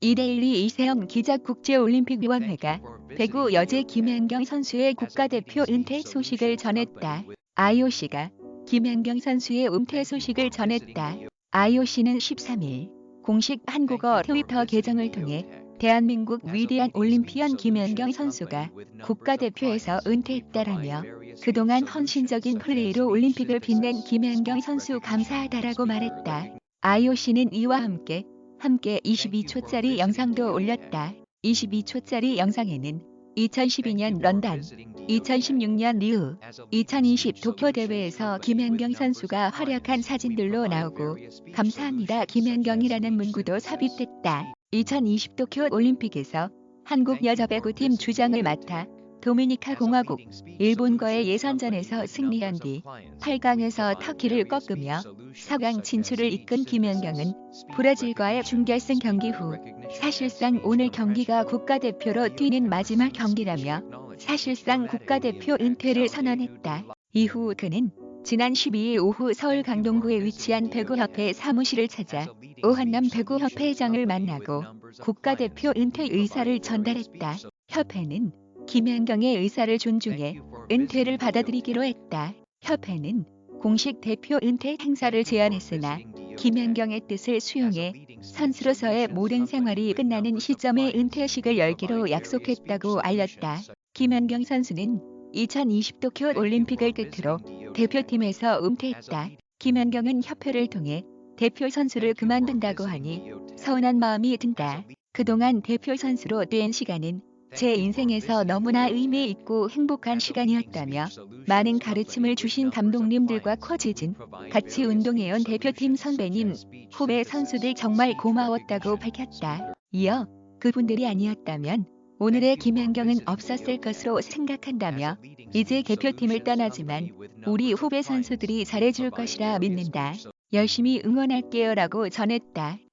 이데일리 이세영 기자 국제올림픽위원회가 배구 여제 김연경 선수의 국가대표 은퇴 소식을 전했다. IOC가 김연경 선수의 은퇴 소식을 전했다. IOC는 13일 공식 한국어 트위터 계정을 통해 대한민국 위대한 올림피언 김연경 선수가 국가대표에서 은퇴했다라며 그동안 헌신적인 플레이로 올림픽을 빛낸 김연경 선수 감사하다라고 말했다. IOC는 이와 함께 함께 22초짜리 영상도 올렸다. 22초짜리 영상에는 2012년 런던, 2016년 리우, 2020 도쿄 대회에서 김연경 선수가 활약한 사진들로 나오고 감사합니다. 김연경이라는 문구도 삽입됐다. 2020 도쿄 올림픽에서 한국 여자 배구팀 주장을 맡아 도미니카 공화국, 일본과의 예선전에서 승리한 뒤 8강에서 터키를 꺾으며 4강 진출을 이끈 김연경은 브라질과의 준결승 경기 후 사실상 오늘 경기가 국가대표로 뛰는 마지막 경기라며 사실상 국가대표 은퇴를 선언했다. 이후 그는 지난 12일 오후 서울 강동구에 위치한 배구협회 사무실을 찾아 오한남 배구협회장을 만나고 국가대표 은퇴 의사를 전달했다. 협회는 김연경의 의사를 존중해 은퇴를 받아들이기로 했다. 협회는 공식 대표 은퇴 행사를 제안했으나 김연경의 뜻을 수용해 선수로서의 모든 생활이 끝나는 시점에 은퇴식을 열기로 약속했다고 알렸다. 김연경 선수는 2020 도쿄 올림픽을 끝으로 대표팀에서 은퇴했다. 김연경은 협회를 통해 대표 선수를 그만둔다고 하니 서운한 마음이 든다. 그동안 대표 선수로 뛴 시간은 제 인생에서 너무나 의미 있고 행복한 시간이었다며 많은 가르침을 주신 감독님들과 코치진, 같이 운동해온 대표팀 선배님, 후배 선수들 정말 고마웠다고 밝혔다. 이어 그분들이 아니었다면 오늘의 김연경은 없었을 것으로 생각한다며 이제 대표팀을 떠나지만 우리 후배 선수들이 잘해줄 것이라 믿는다. 열심히 응원할게요 라고 전했다.